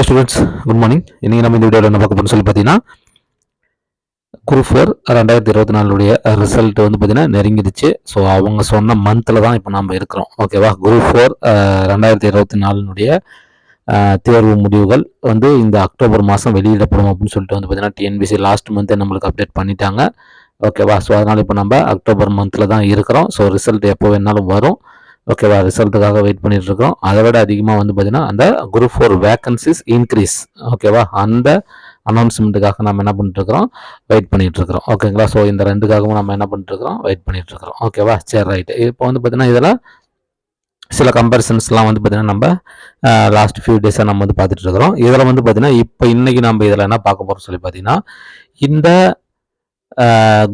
Hi students good morning இன்றைக்கி நம்ம இந்த வீடியோவில் என்ன பார்க்க போகிறோம்னு சொல்லி பார்த்தீங்கன்னா குரூப் ஃபோர் ரெண்டாயிரத்தி இருபத்தி நாலுடைய ரிசல்ட் வந்து பார்த்தீங்கன்னா நெருங்கிடுச்சு. ஸோ அவங்க சொன்ன மந்தில் தான் இப்போ நம்ம இருக்கிறோம். ஓகேவா குரூப் ஃபோர் ரெண்டாயிரத்தி இருபத்தி நாலுனுடைய தேர்வு முடிவுகள் வந்து இந்த அக்டோபர் மாதம் வெளியிடப்படும் அப்படின்னு சொல்லிட்டு வந்து பார்த்தீங்கன்னா டிஎன்பிசி லாஸ்ட் மந்த்தே நம்மளுக்கு அப்டேட் பண்ணிட்டாங்க. ஓகேவா ஸோ அதனால் இப்போ நம்ம அக்டோபர் மந்தில் தான் இருக்கிறோம். ஸோ ரிசல்ட் எப்போ வேணாலும் வரும். ஓகேவா ரிசல்ட்டுக்காக வெயிட் பண்ணிட்டு இருக்கோம் அதை விட அதிகமாக வந்து பார்த்தீங்கன்னா அந்த குரூப் ஃபோர் வேக்கன்சிஸ் இன்க்ரீஸ் ஓகேவா அந்த அனௌன்ஸ்மெண்ட்டுக்காக நம்ம என்ன பண்ணிட்டுருக்கிறோம்? வெயிட் பண்ணிகிட்ருக்கிறோம் ஓகேங்களா ஸோ இந்த ரெண்டுக்காகவும் நம்ம என்ன பண்ணிட்டுருக்கிறோம்? வெயிட் பண்ணிகிட்ருக்கிறோம் ஓகேவா சரி ரைட்டு இப்போ வந்து பார்த்தீங்கன்னா இதில் சில கம்பேரிசன்ஸ்லாம் வந்து பார்த்தீங்கன்னா நம்ம லாஸ்ட் ஃபியூ டேஸாக நம்ம வந்து பார்த்துட்டு இருக்கிறோம் இதில் வந்து பார்த்தீங்கன்னா இப்போ இன்றைக்கி நம்ம இதில் என்ன பார்க்க போகிறோம் சொல்லி பார்த்தீங்கன்னா இந்த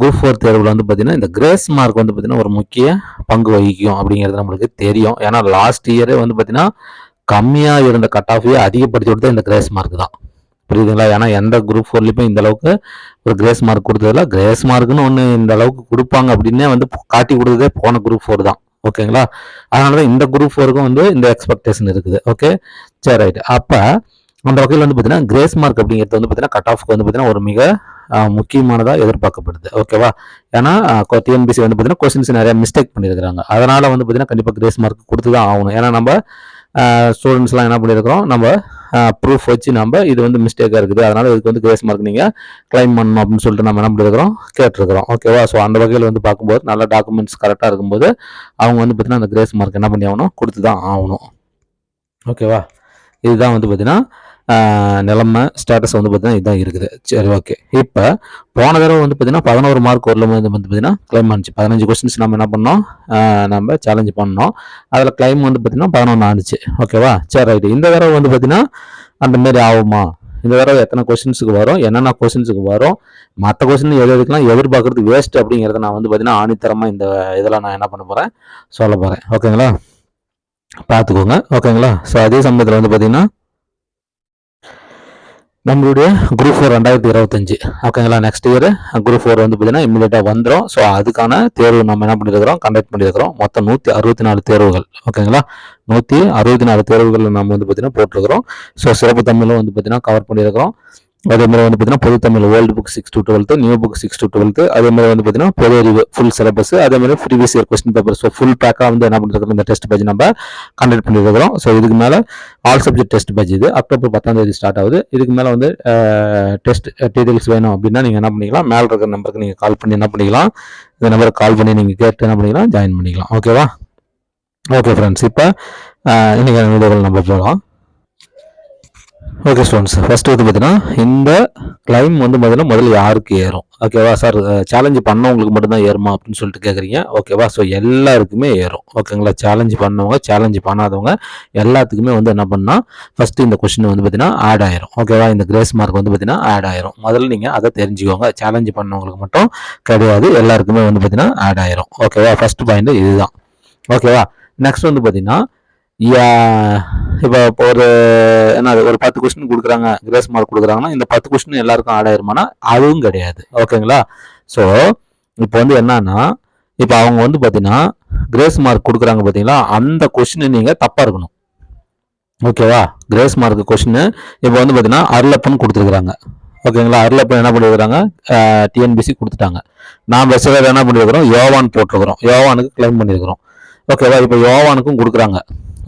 குரூப் ஃபோர் தேர்வில் வந்து பார்த்திங்கன்னா இந்த கிரேஸ் மார்க் வந்து பார்த்திங்கன்னா ஒரு முக்கிய பங்கு வகிக்கும் அப்படிங்கிறது நம்மளுக்கு தெரியும். ஏன்னா லாஸ்ட் இயரே வந்து பார்த்தீங்கன்னா கம்மியாக இருந்த கட் ஆஃபையே அதிகப்படுத்தி கொடுத்தா இந்த கிரேஸ் மார்க் தான். புரியுதுங்களா? ஏன்னா எந்த குரூப் ஃபோர்லேயுமே இந்த அளவுக்கு ஒரு கிரேஸ் மார்க் கொடுத்ததில்ல. கிரேஸ் மார்க்னு ஒன்று இந்த அளவுக்கு கொடுப்பாங்க அப்படின்னே வந்து காட்டி கொடுத்ததே போன குரூப் ஃபோர் தான். ஓகேங்களா? அதனால தான் இந்த குரூப் ஃபோருக்கும் வந்து இந்த எக்ஸ்பெக்டேஷன் இருக்குது. ஓகே? சரி ரைட் அப்போ அந்த வகையில் வந்து பார்த்தீங்கன்னா கிரேஸ் மார்க் அப்படிங்கிறது வந்து பார்த்தீங்கன்னா கட் ஆஃப்க்கு வந்து பார்த்தீங்கன்னா ஒரு மிக முக்கியமானதாக எதிர்பார்க்கப்படுது. ஓகேவா? ஏன்னா டிஎன்பிசி வந்து பார்த்தீங்கன்னா கொஸ்டின்ஸ் நிறைய மிஸ்டேக் பண்ணியிருக்கிறாங்க. அதனால் வந்து பார்த்தீங்கன்னா கண்டிப்பாக கிரேஸ் மார்க் கொடுத்து தான் ஆகணும். ஏன்னா நம்ம ஸ்டூடெண்ட்ஸ்லாம் என்ன பண்ணியிருக்கிறோம்? நம்ம ப்ரூஃப் வச்சு நம்ம இது வந்து மிஸ்டேக்காக இருக்குது. அதனால் இதுக்கு வந்து கிரேஸ் மார்க் நீங்கள் கிளைம் பண்ணணும் அப்படின்னு சொல்லிட்டு நம்ம என்ன பண்ணியிருக்கிறோம்? கேட்டிருக்கிறோம். ஓகேவா? ஸோ அந்த வகையில் வந்து பார்க்கும்போது நல்ல டாக்குமெண்ட்ஸ் கரெக்டாக இருக்கும்போது அவங்க வந்து பார்த்தீங்கன்னா அந்த கிரேஸ் மார்க் என்ன பண்ணி ஆகணும்? கொடுத்து தான் ஆகணும். ஓகேவா? இதுதான் வந்து பார்த்தீங்கன்னா நிலமை ஸ்டேட்டஸ் வந்து பார்த்தீங்கன்னா இதுதான் இருக்குது. சரி ஓகே இப்போ போன தடவை வந்து பார்த்தீங்கன்னா பதினோரு மார்க் ஒரு வந்து வந்து பார்த்தீங்கன்னா கிளைம் ஆனிச்சு. பதினஞ்சு கொஸ்டின்ஸ் நம்ம என்ன பண்ணோம்? நம்ம சேலஞ்ச் பண்ணோம். அதில் கிளைம் வந்து பார்த்தீங்கன்னா பதினொன்று ஆனிச்சு. ஓகேவா சரி ரைட்டு இந்த தடவை வந்து பார்த்தீங்கன்னா அந்த மாதிரி ஆகுமா? இந்த தடவை எத்தனை கொஸ்டின்ஸுக்கு வரும்? என்னென்ன கொஸ்டின்ஸுக்கு வரும்? மற்ற கொஸ்டின் எது எதுக்கெல்லாம் எதிர்பார்க்கறது வேஸ்ட் அப்படிங்கிறத நான் வந்து பார்த்தீங்கன்னா ஆணித்தரமாக இந்த இதில் நான் என்ன பண்ண போகிறேன் சொல்ல போகிறேன் ஓகேங்களா பார்த்துக்கோங்க. ஓகேங்களா ஸோ அதே சமயத்தில் வந்து பார்த்தீங்கன்னா நம்மளுடைய குரூப் ஃபோர் ரெண்டாயிரத்தி இருபத்தஞ்சு. ஓகேங்களா நெக்ஸ்ட் இயர் குரூப் ஃபோர் வந்து பார்த்தீங்கன்னா இம்மிடியட்டாக வந்துடும் ஸோ அதுக்கான தேர்வு நம்ம என்ன பண்ணியிருக்கிறோம் கண்டக்ட் பண்ணியிருக்கிறோம் மொத்தம் நூற்றி அறுபத்தி நாலு தேர்வுகள். ஓகேங்களா நூற்றி அறுபத்தி நாலு தேர்வுகள் நம்ம வந்து பார்த்தீங்கன்னா போட்டிருக்கிறோம். ஸோ சிறப்பு தமிழும் வந்து பார்த்தீங்கன்னா கவர் பண்ணியிருக்கிறோம் அதே மாதிரி வந்து பார்த்தீங்கன்னா பொது Tamil old book six to twelfth new book six to twelfth அதே மாதிரி வந்து பார்த்தீங்கன்னா பொது அறிவு ஃபுல் சிலபஸ் அதே மாதிரி previous year question paper so full பேக்காக வந்து என்ன பண்ணிருக்கோம் இந்த டெஸ்ட் பேஜ் நம்ம கண்டக்ட் பண்ணியிருக்கிறோம் ஸோ இதுக்கு மேலே ஆல் சப்ஜெக்ட் டெஸ்ட் பேஜ் இது. அக்டோபர் பத்தாம் தேதி ஸ்டார்ட் ஆகுது. இதுக்கு மேலே வந்து டெஸ்ட் டீடைல்ஸ் வேணும் அப்படின்னா நீங்கள் என்ன பண்ணிக்கலாம் மேலே இருக்கிற நம்பருக்கு நீங்கள் கால் பண்ணி என்ன பண்ணிக்கலாம் இந்த நம்பருக்கு கால் பண்ணி நீங்கள் கேட்டு என்ன பண்ணிக்கலாம் ஜாயின் பண்ணிக்கலாம். ஓகேவா ஓகே ஃப்ரெண்ட்ஸ் இப்போ இன்றைக்கி வீடியோவில் நம்ம போகலாம். ஓகே ஸ்டூடெண்ட்ஸ் ஃபஸ்ட்டு வந்து பார்த்தீங்கன்னா இந்த கிளைம் வந்து பார்த்தீங்கன்னா முதல்ல யாருக்கு ஏறும்? ஓகேவா சார் சேலஞ்சு பண்ணவங்களுக்கு மட்டும்தான் ஏறுமா அப்படின்னு சொல்லிட்டு கேட்குறீங்க ஓகேவா ஸோ எல்லாருக்குமே ஏறும். ஓகேங்களா சேலஞ்சு பண்ணவங்க சேலஞ்சு பண்ணாதவங்க எல்லாத்துக்குமே வந்து என்ன பண்ணால் ஃபஸ்ட்டு இந்த கொஸ்டின் வந்து பார்த்தீங்கன்னா ஆட் ஆயிரும். ஓகேவா இந்த கிரேஸ் மார்க் வந்து பார்த்தீங்கன்னா ஆட் ஆயிரும். முதல்ல நீங்கள் அதை தெரிஞ்சுக்கோங்க. சேலஞ்சு பண்ணவங்களுக்கு மட்டும் கிடையாது எல்லாருக்குமே வந்து பார்த்தீங்கன்னா ஆட் ஆயிரும். ஓகேவா ஃபர்ஸ்ட் பாயிண்ட் இதுதான் ஓகேவா நெக்ஸ்ட் வந்து பார்த்தீங்கன்னா இப்போ ஒரு என்ன ஒரு பத்து கொஸ்டின் கொடுக்குறாங்க கிரேஸ் மார்க் கொடுக்குறாங்கன்னா இந்த பத்து கொஸ்டின் எல்லாருக்கும் ஆட் ஆயிருமானா அதுவும் கிடையாது. ஓகேங்களா ஸோ இப்போ வந்து என்னன்னா இப்போ அவங்க வந்து பார்த்தீங்கன்னா கிரேஸ் மார்க் கொடுக்குறாங்க பார்த்தீங்களா அந்த கொஸ்டின் நீங்கள் தப்பாக இருக்கணும். ஓகேவா கிரேஸ் மார்க் கொஸ்டின் இப்போ வந்து பார்த்தீங்கன்னா அருளப்பன் கொடுத்துருக்குறாங்க. ஓகேங்களா அருளப்பன் என்ன பண்ணியிருக்கிறாங்க டிஎன்பிசி கொடுத்துட்டாங்க. நான் சிலர் என்ன பண்ணியிருக்கிறோம் யோவான் போட்டிருக்கிறோம். யோவானுக்கு கிளைம் பண்ணியிருக்கிறோம் ஓகேவா இப்போ யோவானுக்கும் கொடுக்குறாங்க.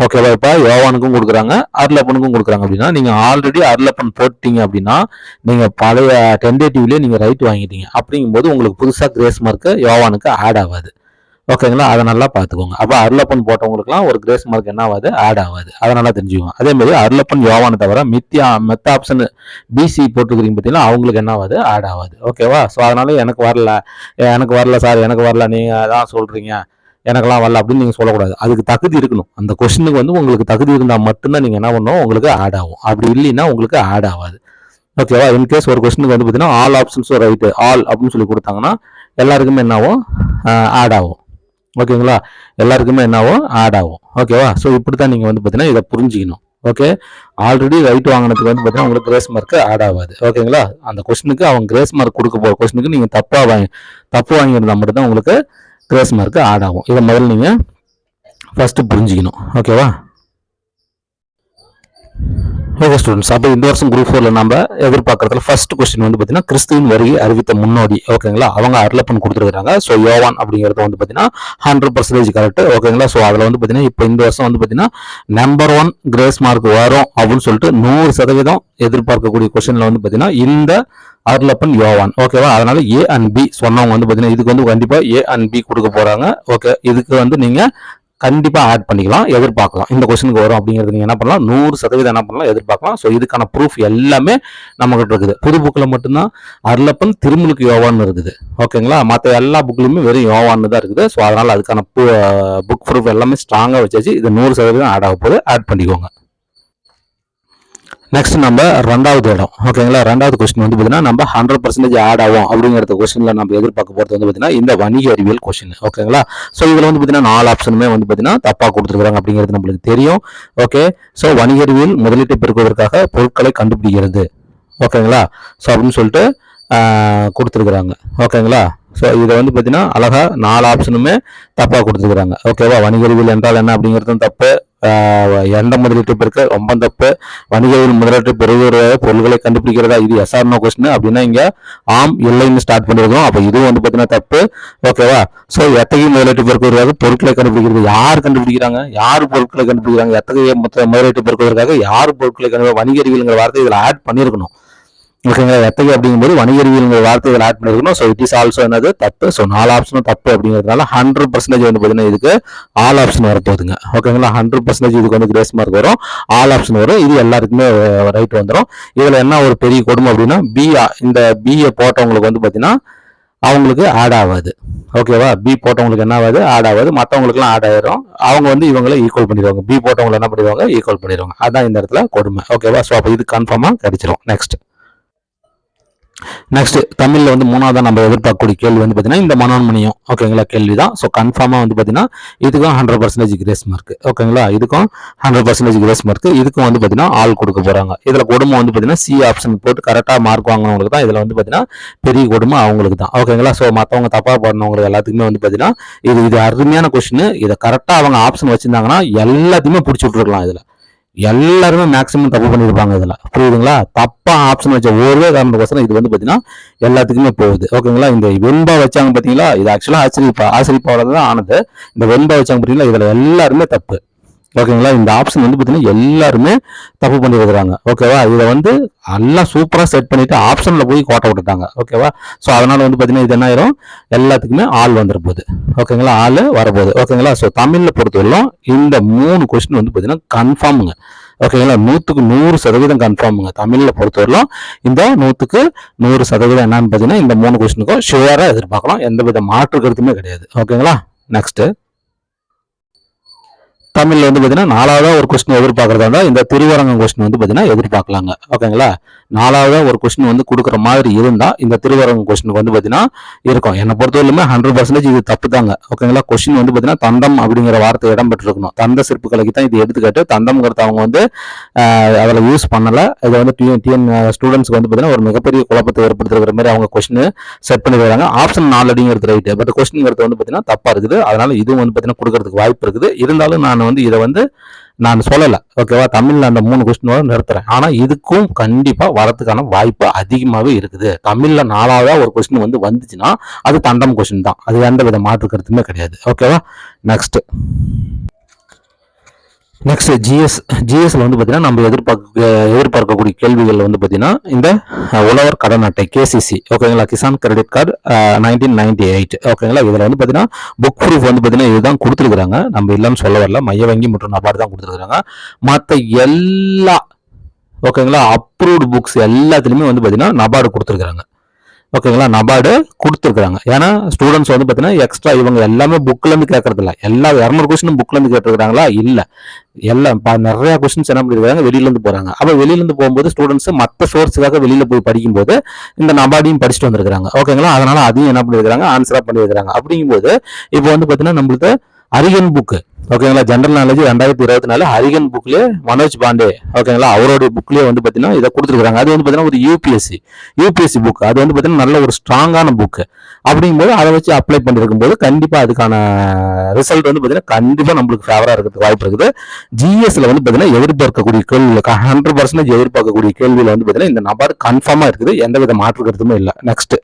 ஓகேவா இப்போ யோவானுக்கும் கொடுக்குறாங்க அருளப்பனுக்கும் கொடுக்குறாங்க அப்படின்னா நீங்கள் ஆல்ரெடி அருளப்பன் போட்டீங்க அப்படின்னா நீங்கள் பழைய டென்டேட்டிவ்லேயே நீங்கள் ரைட் வாங்கிட்டீங்க. அப்படிங்கும்போது உங்களுக்கு புதுசாக கிரேஸ் மார்க்கு யோவானுக்கு ஆட் ஆகாது. ஓகேங்களா அதை நல்லா பார்த்துக்கோங்க. அப்போ அருளப்பன் போட்டவங்களுக்குலாம் ஒரு கிரேஸ் மார்க் என்ன ஆகாது? ஆட் ஆகாது. அதை நல்லா தெரிஞ்சுக்கோங்க. அதே மாதிரி அருளப்பன் யோவானை தவிர மித்தியா மெத்த ஆப்ஷன் பிசி போட்டுக்கிறீங்க பார்த்தீங்கன்னா அவங்களுக்கு என்ன ஆகாது? ஆட் ஆகாது. ஓகேவா ஸோ அதனால எனக்கு வரல. எனக்கு வரல சார் எனக்கு வரல. நீங்கள் தான் சொல்கிறீங்க எனக்கெல்லாம் வரல அப்படின்னு நீங்கள் சொல்லக்கூடாது. அதுக்கு தகுதி இருக்கணும். அந்த கொஷினுக்கு வந்து உங்களுக்கு தகுதி இருந்தால் மட்டும்தான் நீங்கள் என்ன பண்ணணும்? உங்களுக்கு ஆட் ஆகும். அப்படி இல்லைன்னா உங்களுக்கு ஆட் ஆகாது. ஓகேவா இன்கேஸ் ஒரு கொஸ்டினுக்கு வந்து பார்த்தீங்கன்னா ஆல் ஆப்ஷன்ஸும் ரைட்டு ஆல் அப்படின்னு சொல்லி கொடுத்தாங்கன்னா எல்லாருக்குமே என்னாகும்? ஆட் ஆகும். ஓகேங்களா எல்லாருக்குமே என்னாகும்? ஆட் ஆகும். ஓகேவா ஸோ இப்படி தான் நீங்கள் வந்து பார்த்தீங்கன்னா இதை புரிஞ்சிக்கணும். ஓகே ஆல்ரெடி ரைட் வாங்கினதுக்கு வந்து பார்த்தீங்கன்னா உங்களுக்கு கிரேஸ் மார்க் ஆட் ஆகாது. ஓகேங்களா அந்த கொஸ்டினுக்கு அவங்க கிரேஸ் மார்க் கொடுக்க போகிற கொஸ்டினுக்கு நீங்கள் தப்பாக வாங்கி தப்பு வாங்கியிருந்தால் மட்டும்தான் உங்களுக்கு கிரேஸ் மார்க்கு ஆட் ஆகும். இதை முதல்ல நீங்கள் ஃபஸ்ட்டு புரிஞ்சிக்கணும். ஓகேவா ஓகே ஸ்டூடெண்ட்ஸ் அப்போ இந்த வருஷம் குரூப் ஃபோரில் நம்ம எதிர்பார்க்கறதுல ஃபர்ஸ்ட் கொஸ்டின் வந்து பார்த்தீங்கன்னா கிறிஸ்துவின் வருகை அறிவித்த முன்னோடி. ஓகேங்களா அவங்க அருளப்பன் கொடுத்துருக்காங்க ஸோ யோவான் அப்படிங்கிறது வந்து பார்த்தீங்கன்னா ஹண்ட்ரட் பர்சன்டேஜ் கரெக்ட் ஓகேங்களா ஸோ அதில் வந்து பார்த்தீங்கன்னா இப்போ இந்த வருஷம் வந்து பார்த்தீங்கன்னா நம்பர் ஒன் கிரேஸ் மார்க் வரும் அப்படின்னு சொல்லிட்டு நூறு சதவீதம் எதிர்பார்க்கக்கூடிய கொஸ்டினில் வந்து பார்த்தீங்கன்னா இந்த அருளப்பன் யோவான். ஓகேவா அதனால ஏ அண்ட் பி சொன்னவங்க வந்து பார்த்தீங்கன்னா இதுக்கு வந்து கண்டிப்பாக ஏ அண்ட் பி கொடுக்க போகிறாங்க ஓகே இதுக்கு வந்து நீங்கள் கண்டிப்பாக ஆட் பண்ணிக்கலாம் எதிர்பார்க்கலாம். இந்த கொஸ்டினுக்கு வரும் அப்படிங்கிறது நீங்கள் என்ன பண்ணலாம்? நூறு சதவீதம் என்ன பண்ணலாம்? எதிர்பார்க்கலாம். ஸோ இதுக்கான ப்ரூஃப் எல்லாமே நம்மகிட்ட இருக்குது. புது புக்கில் மட்டும்தான் அருளப்பன் திருமுழுக்கு யோவான்னு இருக்குது. ஓகேங்களா மற்ற எல்லா புக்லையுமே வெறும் யோவான்னு தான் இருக்குது. ஸோ அதனால் அதுக்கான புக் ப்ரூஃப் எல்லாமே ஸ்ட்ராங்காக வச்சாச்சு. இது நூறு சதவீதம் ஆட் ஆக போது ஆட் பண்ணிக்கோங்க. நெக்ஸ்ட் நம்ம ரெண்டாவது இடம். ஓகேங்களா ரெண்டாவது கொஸ்டின் வந்து பார்த்தீங்கன்னா நம்ம ஹண்ட்ரட் பர்சன்டேஜ் ஆட் ஆகும் அப்படிங்கிற கொஸ்டினில் நம்ம எதிர்பார்க்க போகிறது வந்து பார்த்தீங்கன்னா இந்த வணிக அறிவியல் கொஸ்டின் ஓகேங்களா ஸோ இதில் வந்து பார்த்தீங்கன்னா நாலு ஆப்ஷனுமே வந்து பார்த்தீங்கன்னா தப்பாக கொடுத்துருக்காங்க அப்படிங்கிறது நம்மளுக்கு தெரியும். ஓகே ஸோ வணிக அறிவியல் முதலீட்டை பெருக்குவதற்காக பொருட்களை கண்டுபிடிக்கிறது. ஓகேங்களா ஸோ அப்படின்னு சொல்லிட்டு கொடுத்துருக்குறாங்க. ஓகேங்களா? ஸோ இதை வந்து பார்த்தீங்கன்னா அழகாக நாலு ஆப்ஷனுமே தப்பாக கொடுத்துருக்குறாங்க. ஓகேவா வணிக அறிவியல் என்றால் என்ன அப்படிங்கிறதும் தப்பு. எந்த முதலீட்டு பெருக்க ரொம்ப தப்பு. வணிகவியல் முதலீட்டு பெறுகிற பொருள்களை கண்டுபிடிக்கிறதா? இது எஸ்ஆர்னோ கொஸ்டின் அப்படின்னா இங்கே ஆம் இல்லைன்னு ஸ்டார்ட் பண்ணிருக்கோம். அப்போ இதுவும் வந்து பார்த்தீங்கன்னா தப்பு. ஓகேவா ஸோ எத்தகைய முதலீட்டு பெருக்குவதற்காக பொருட்களை கண்டுபிடிக்கிறது? யார் கண்டுபிடிக்கிறாங்க? யார் பொருட்களை கண்டுபிடிக்கிறாங்க? எத்தகைய முதலீட்டு பெருக்குவதற்காக யார் பொருட்களை கண்டு வணிக வார்த்தை இதில் ஆட் பண்ணிருக்கணும். ஓகேங்களா? எத்தகைய அப்படிங்கும்போது வணிக அறிவியல்ங்கிற வார்த்தை இதில் ஆட் பண்ணிருக்கணும். ஸோ இட் இஸ் ஆல்சோ என்னது தப்பு. ஸோ நாலு ஆப்ஷனும் தப்பு அப்படிங்கிறதுனால ஹண்ட்ரட் பர்சன்டேஜ் வந்து பார்த்தீங்கன்னா இதுக்கு ஆல் ஆப்ஷன் வரப்போகுதுங்க ஓகேங்களா? ஹண்ட்ரட் பர்சன்டேஜ் இதுக்கு வந்து கிரேஸ் மார்க் வரும். ஆல் ஆப்ஷன் வரும். இது எல்லாருக்குமே ரைட் வந்துடும் இதில் என்ன ஒரு பெரிய கொடுமை அப்படின்னா பி இந்த பிஏ போட்டவங்களுக்கு வந்து பார்த்தீங்கன்னா அவங்களுக்கு ஆட் ஆகாது. ஓகேவா? பி போட்டவங்களுக்கு என்ன ஆகாது? ஆட் ஆகாது. மற்றவங்களுக்குலாம் ஆட் ஆயிரும். அவங்க வந்து இவங்களை ஈக்குவல் பண்ணிடுவாங்க. பி போட்டவங்களை என்ன பண்ணிடுவாங்க? ஈக்குவல் பண்ணிடுவாங்க. அதான் இந்த இடத்துல கொடுமை. ஓகேவா? ஸோ அப்போ இது கன்ஃபார்மாக கிடைச்சிரும். நெக்ஸ்ட் நெக்ஸ்ட் தமிழில் வந்து மூணாவதாக நம்ம எதிர்பார்க்கக்கூடிய கேள்வி வந்து பார்த்தீங்கன்னா இந்த மனோன்மணியம் ஓகேங்களா கேள்வி தான் ஸோ கன்ஃபார்மாக வந்து பார்த்தீங்கன்னா இதுக்கும் ஹண்ட்ரட் பர்சன்டேஜ் கிரேஸ் மார்க் ஓகேங்களா இதுக்கும் ஹண்ட்ரட் பர்சன்டேஜ் கிரேஸ் மார்க் இதுக்கும் வந்து பார்த்தீங்கன்னா ஆள் கொடுக்க போகிறாங்க இதில் கொடுமை வந்து பார்த்தீங்கன்னா சி ஆப்ஷன் போட்டு கரெக்டாக மார்க் வாங்கினவங்களுக்கு தான் இதில் வந்து பார்த்தீங்கன்னா பெரிய கொடுமை அவங்களுக்கு தான் ஓகேங்களா ஸோ மற்றவங்க தப்பாக பண்ணவங்களுக்கு எல்லாத்துக்குமே வந்து பார்த்தீங்கன்னா இது இது அருமையான கொஸ்டின் இதை கரெக்டாக அவங்க ஆப்ஷன் வச்சிருந்தாங்கன்னா எல்லாத்தையுமே பிடிச்சி விட்டுருக்கலாம் இதில். எல்லாருமே மேக்ஸிமம் தப்பு பண்ணியிருப்பாங்க இதில். புரியுதுங்களா? தப்பாக ஆப்ஷன் வச்ச ஒரே காரணத்துக்கோசரம் இது வந்து பார்த்தீங்கன்னா எல்லாத்துக்குமே போகுது. ஓகேங்களா இந்த வெண்பா வச்சாங்க பார்த்தீங்களா இது ஆக்சுவலாக ஆசிரியப்பா ஆச்சரியப்பாவில் தான் ஆனது. இந்த வெண்பா வச்சாங்க பார்த்தீங்களா இதில் எல்லாருமே தப்பு. ஓகேங்களா? இந்த ஆப்ஷன் வந்து பார்த்தீங்கன்னா எல்லாருமே தப்பு பண்ணிருக்கிறாங்க ஓகேவா? இதை வந்து எல்லாம் சூப்பராக செட் பண்ணிவிட்டு ஆப்ஷனில் போய் கோட்டை விட்டுட்டாங்க. ஓகேவா? ஸோ அதனால் வந்து பார்த்தீங்கன்னா இது என்ன ஆயிரும்? எல்லாத்துக்குமே ஆள் வந்துட போகுது. ஓகேங்களா? ஆள் வரப்போகுது. ஓகேங்களா? ஸோ தமிழில் பொறுத்தவரையிலும் இந்த மூணு கொஸ்டின் வந்து பார்த்தீங்கன்னா கன்ஃபார்முங்க ஓகேங்களா? நூற்றுக்கு நூறு சதவீதம் கன்ஃபார்முங்க தமிழில் பொறுத்தவரையிலும் இந்த நூற்றுக்கு நூறு சதவீதம் என்னன்னு பார்த்தீங்கன்னா இந்த மூணு கொஸ்டினுக்கும் ஷுவராக எதிர்பார்க்கலாம். எந்த வித மாற்று கருத்துமே கிடையாது. ஓகேங்களா? நெக்ஸ்ட்டு தமிழில் வந்து பார்த்தீங்கன்னா நாலாவதாக ஒரு கொஸ்டின் எதிர்பார்க்குறதா இருந்தால் இந்த திருவரங்கம் கொஸ்டின் வந்து பார்த்தீங்கன்னா எதிர்பார்க்கலாங்க ஓகேங்களா நாலாவதாக ஒரு கொஸ்டின் வந்து கொடுக்குற மாதிரி இருந்தால் இந்த திருவரங்கம் கொஸ்டினுக்கு வந்து பார்த்தீங்கன்னா இருக்கும். என்னை பொறுத்தவரையிலுமே ஹண்ட்ரட் பர்சன்டேஜ் இது தப்பு தாங்க ஓகேங்களா கொஸ்டின் வந்து பார்த்தீங்கன்னா தந்தம் அப்படிங்கிற வார்த்தை இடம்பெற்றிருக்கணும் தந்த சிற்பு கலைக்கு தான் இது எடுத்துக்காட்டு. தந்தம்ங்கிறத அவங்க வந்து அதில் யூஸ் பண்ணலை. இதை வந்து டிஎன் டிஎன் ஸ்டூடெண்ட்ஸ்க்கு வந்து பார்த்தீங்கன்னா ஒரு மிகப்பெரிய குழப்பத்தை ஏற்படுத்துகிற மாதிரி அவங்க கொஸ்டின் செட் பண்ணிடுறாங்க ஆப்ஷன் நாலு அடிங்கிறது ரைட்டு பட் கொஸ்டின்ங்கிறது வந்து பார்த்தீங்கன்னா தப்பாக இருக்குது. அதனால் இதுவும் வந்து பார்த்தீங்கன்னா கொடுக்கறதுக்கு வாய்ப்பு இருக்குது. இருந்தாலும் நான் வந்து இதை வந்து நான் சொல்லலை ஓகேவா தமிழ்ல அந்த மூணு கொஸ்டினோட நிறுத்துறேன். ஆனால் இதுக்கும் கண்டிப்பாக வரதுக்கான வாய்ப்பு அதிகமாகவே இருக்குது. தமிழ்ல நாலாவதா ஒரு கொஸ்டின் வந்து வந்துச்சுன்னா அது தண்டம் கொஸ்டின் தான். அது எந்த வித மாற்று கருத்துமே கிடையாது ஓகேவா நெக்ஸ்ட் நெக்ஸ்ட் ஜிஎஸ் ஜிஎஸ்ல வந்து பார்த்தீங்கன்னா நம்ம எதிர்பார்க்க எதிர்பார்க்கக்கூடிய கேள்விகள் வந்து பார்த்தீங்கன்னா இந்த உழவர் கடன் அட்டை கேசிசி ஓகேங்களா Kisan credit card nineteen ninety eight ஓகேங்களா இதில் வந்து பார்த்தீங்கன்னா புக் ப்ரூஃப் வந்து பார்த்தீங்கன்னா இதுதான் கொடுத்துருக்குறாங்க. நம்ம இல்லைன்னு சொல்ல வரல. மைய வங்கி மற்றும் நபார்டு தான் கொடுத்துருக்குறாங்க. மற்ற எல்லா ஓகேங்களா அப்ரூவ்டு புக்ஸ் எல்லாத்துலேயுமே வந்து பார்த்தீங்கன்னா நபார்டு கொடுத்துருக்குறாங்க. ஓகேங்களா? நபார்டு கொடுத்துருக்குறாங்க. ஏன்னா ஸ்டூடெண்ட்ஸ் வந்து பார்த்தீங்கன்னா எக்ஸ்ட்ரா இவங்க எல்லாமே புக்ல கேட்கறதில்ல எல்லா இரநூறு கொஸ்டினும் புக்லேருந்து கேட்டுருக்காங்களா இல்லை. எல்லாம் இப்போ நிறைய கொஸ்டின்ஸ் என்ன பண்ணிருக்காங்க? வெளியிலேருந்து போகிறாங்க அப்போ வெளியிலேருந்து போகும்போது ஸ்டூடெண்ட்ஸ் மற்ற சோர்ஸுக்காக வெளியில் போய் படிக்கும்போது இந்த நபார்டையும் படிச்சுட்டு வந்திருக்காங்க ஓகேங்களா? அதனால் அதையும் என்ன பண்ணிருக்காங்க ஆன்சராக பண்ணிருக்காங்க அப்படிங்கும்போது இப்போ வந்து பார்த்தீங்கன்னா நம்மளுக்கு அரிகன் புக்கு ஓகேங்களா ஜென்ரல் நாலேஜ் ரெண்டாயிரத்தி இருபத்தி நாலு ஹரிகன் புக்லேயே மனோஜ் பாண்டே ஓகேங்களா அவருடைய புக்லேயே வந்து பார்த்தீங்கன்னா இதை கொடுத்துருக்காங்க அது வந்து பார்த்தீங்கன்னா ஒரு யூபிஎஸ்சி யூபிஎஸ்சி புக் அது வந்து பார்த்தீங்கன்னா நல்ல ஒரு ஸ்ட்ராங்கான புக்கு அப்படிங்கும்போது அதை வச்சு அப்ளை பண்ணிருக்கும் போது கண்டிப்பாக அதுக்கான ரிசல்ட் வந்து பார்த்தீங்கன்னா கண்டிப்பாக நம்மளுக்கு ஃபேவராக இருக்கிறதுக்கு வாய்ப்பு இருக்குது. ஜிஎஸ்ல வந்து பார்த்தீங்கன்னா எதிர்பார்க்கக்கூடிய கேள்வியில் ஹண்ட்ரட் பர்சன்டேஜ் எதிர்பார்க்கக்கூடிய கேள்வியில் வந்து பார்த்தீங்கன்னா இந்த நபர் கன்ஃபார்மாக இருக்குது. எந்தவித மாற்று கருத்துமே இல்லை. நெக்ஸ்ட்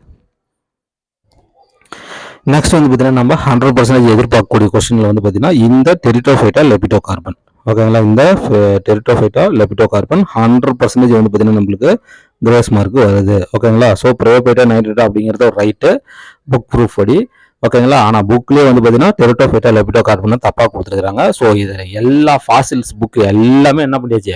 நெக்ஸ்ட் வந்து பார்த்தீங்கன்னா நம்ம ஹண்ட்ரட் பர்சன்டேஜ் எதிர்பார்க்கக்கூடிய கொஸ்டினில் வந்து பார்த்தீங்கன்னா இந்த டெரிட்டோஃபைட்டா லெபிட்டோ கார்பன் ஓகேங்களா இந்த pteridophyta lepidocarpon hundred percentage வந்து பார்த்தீங்கன்னா நம்மளுக்கு கிரேஸ் மார்க் வருது. ஓகேங்களா ஸோ ப்ரோபைட்டா நைட்ரேட்டா அப்படிங்கிறது ரைட்டு புக் ப்ரூஃப் படி. ஓகேங்களா? ஆனால் புக்லேயே வந்து பார்த்தீங்கன்னா டெரிட்டோஃபைட்டா லெபிட்டோ கார்பன் தப்பாக கொடுத்துருக்காங்க ஸோ இதில் எல்லா ஃபாசில்ஸ் புக்கு எல்லாமே என்ன பண்ணியாச்சு?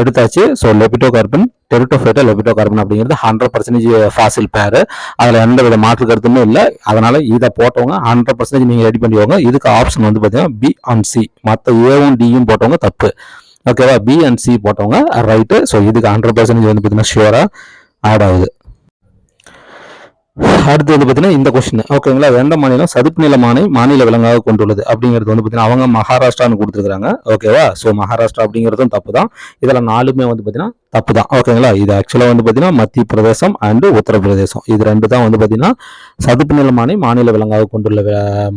எடுத்தாச்சு. So lepidocarpon pteridophyta lepidocarpon அப்படிங்கிறது ஹண்ட்ரட் பர்சன்டேஜ் ஃபாசில் பேர் அதில் எந்த வித மாற்று கருத்துமே இல்லை. அதனால் இதை போட்டவங்க ஹண்ட்ரட் பர்சன்டேஜ் நீங்கள் ரெடி பண்ணிக்கோங்க. இதுக்கு ஆப்ஷன் வந்து பார்த்தீங்கன்னா பி அண்ட் சி மற்ற ஏவும் டியும் போட்டவங்க தப்பு. ஓகேவா பி அண்ட் சி போட்டவங்க ரைட்டு ஸோ இதுக்கு ஹண்ட்ரட் பர்சன்டேஜ் வந்து பார்த்தீங்கன்னா ஷியூராக ஆட் ஆகுது. அடுத்து வந்து பார்த்தீங்கன்னா இந்த கொஸ்டின் ஓகேங்களா எந்த மாநிலம் சதுப்பு நிலமானை மாநில விலங்காக கொண்டுள்ளது. அப்படிங்கிறது வந்து பார்த்தீங்கன்னா அவங்க மகாராஷ்டிரான்னு கொடுத்துருக்காங்க ஓகேவா ஸோ மகாராஷ்டிரா அப்படிங்கிறதும் தப்பு தான் இதில் நாலுமே வந்து பார்த்தீங்கன்னா தப்பு தான் ஓகேங்களா இது ஆக்சுவலாக வந்து பார்த்தீங்கன்னா மத்திய பிரதேசம் அண்டு உத்தரப்பிரதேசம். இது ரெண்டு தான் வந்து பார்த்தீங்கன்னா சதுப்பு நிலமானை மாநில விலங்காக கொண்டுள்ள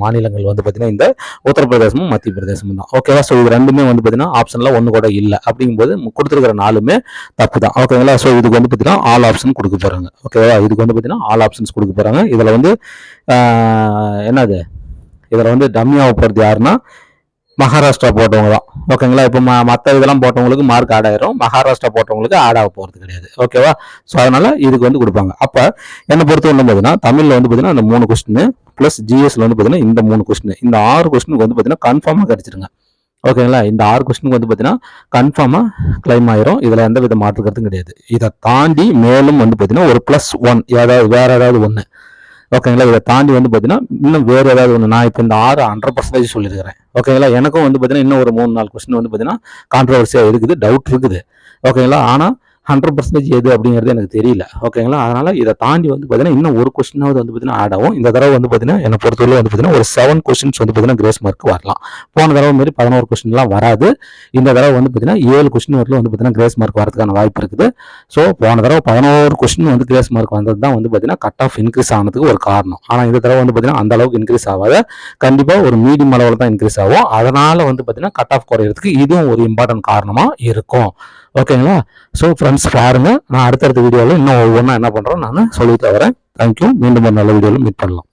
மாநிலங்கள் வந்து பார்த்தீங்கன்னா இந்த உத்தரப்பிரதேசமும் மத்திய பிரதேசமும் தான் ஓகேவா ஸோ இது ரெண்டுமே வந்து பார்த்தீங்கன்னா ஆப்ஷனில் ஒன்று கூட இல்லை. அப்படிங்கும்போது கொடுத்துருக்கிற நாளுமே நாலுமே தப்பு தான் ஓகேங்களா ஸோ இதுக்கு வந்து பார்த்தீங்கன்னா ஆல் ஆப்ஷன் கொடுக்க போகிறாங்க ஓகேவா இதுக்கு வந்து பார்த்தீங்கன்னா ஆல் ஆப்ஷன்ஸ் கொடுக்க போகிறாங்க இதில் வந்து என்னது? இதில் வந்து டம்மியாக போகிறது யாருன்னா மகாராஷ்டிரா போட்டவங்க தான். ஓகேங்களா இப்போ ம மற்ற இதெல்லாம் போட்டவங்களுக்கு மார்க் ஆட் ஆயிரும். மகாராஷ்டிரா போட்டவங்களுக்கு ஆட் ஆக போகிறது கிடையாது. ஓகேவா ஸோ அதனால இதுக்கு வந்து கொடுப்பாங்க. அப்போ என்னை பொறுத்த வந்து பார்த்தீங்கன்னா தமிழில் வந்து பார்த்தீங்கன்னா அந்த மூணு கொஸ்டின் ப்ளஸ் ஜிஎஸ்ல வந்து பார்த்தீங்கன்னா இந்த மூணு கொஸ்டின் இந்த ஆறு கொஸ்டினுக்கு வந்து பார்த்தீங்கன்னா கன்ஃபார்மாக கிடைச்சிருங்க. ஓகேங்களா இந்த ஆறு கொஸ்டினுக்கு வந்து பார்த்தீங்கன்னா கன்ஃபார்மாக கிளைம் ஆயிரும். இதில் எந்த வித மாற்றுக்கிறதும் கிடையாது. இதை தாண்டி மேலும் வந்து பார்த்தீங்கன்னா ஒரு ப்ளஸ் ஒன் ஏதாவது வேற ஏதாவது ஒன்று ஓகேங்களா? இதை தாண்டி வந்து பார்த்தீங்கன்னா இன்னும் வேறு ஏதாவது ஒன்று நான் இப்போ இந்த ஆறு ஹண்ட்ரட் பர்சன்டேஜ் சொல்லியிருக்கிறேன். ஓகேங்களா? எனக்கும் வந்து பார்த்தீங்கன்னா இன்னும் ஒரு மூணு நாலு கொஸ்டின் வந்து பார்த்தீங்கன்னா கான்ட்ரவர்சியாக இருக்குது டவுட் இருக்குது. ஓகேங்களா? ஆனால் ஹண்ட்ரட் பர்சன்டேஜ் எது அப்படிங்கிறது எனக்கு தெரியல ஓகேங்களா அதனால் இதை தாண்டி வந்து பார்த்தீங்கன்னா இன்னும் ஒரு கொஸ்டினாவது வந்து பார்த்தீங்கன்னா ஆட் ஆகும் இந்த தடவை வந்து பார்த்தீங்கன்னா என்னை பொறுத்தவரை வந்து பார்த்தீங்கன்னா ஒரு செவன் கொஸ்டின்ஸ் வந்து பார்த்தீங்கன்னா கிரேஸ் மார்க் வரலாம் போன தடவை மாரி பதினோரு கொஸ்டின்லாம் வராது இந்த தடவை வந்து பார்த்தீங்கன்னா ஏழு கொஸ்டின் வரல வந்து பார்த்தீங்கன்னா கிரேஸ் மார்க் வரதுக்கான வாய்ப்பு இருக்குது ஸோ போன தடவை பதினோரு கொஸ்டின் வந்து கிரேஸ் மார்க் வந்தது தான் வந்து பார்த்தீங்கன்னா கட் ஆஃப் இன்க்ரீஸ் ஆனதுக்கு ஒரு காரணம் ஆனால் இந்த தடவை வந்து பார்த்தீங்கன்னா அந்த அளவுக்கு இன்க்ரீஸ் ஆகாத கண்டிப்பாக ஒரு மீடியம் அளவில் தான் இன்க்ரீஸ் ஆகும் அதனால் வந்து பார்த்தீங்கன்னா கட் ஆஃப் குறையிறதுக்கு இதுவும் ஒரு இம்பார்ட்டன்ட் காரணமாக இருக்கும் ஓகேங்களா? ஸோ ஃப்ரெண்ட்ஸ் பாருங்கள் நான் அடுத்தடுத்த வீடியோவில் இன்னும் ஒவ்வொன்றா என்ன பண்ணுறோம் நான் சொல்லிட்டு வரேன். தேங்க்யூ மீண்டும் ஒரு நல்ல வீடியோவில் மீட் பண்ணலாம்.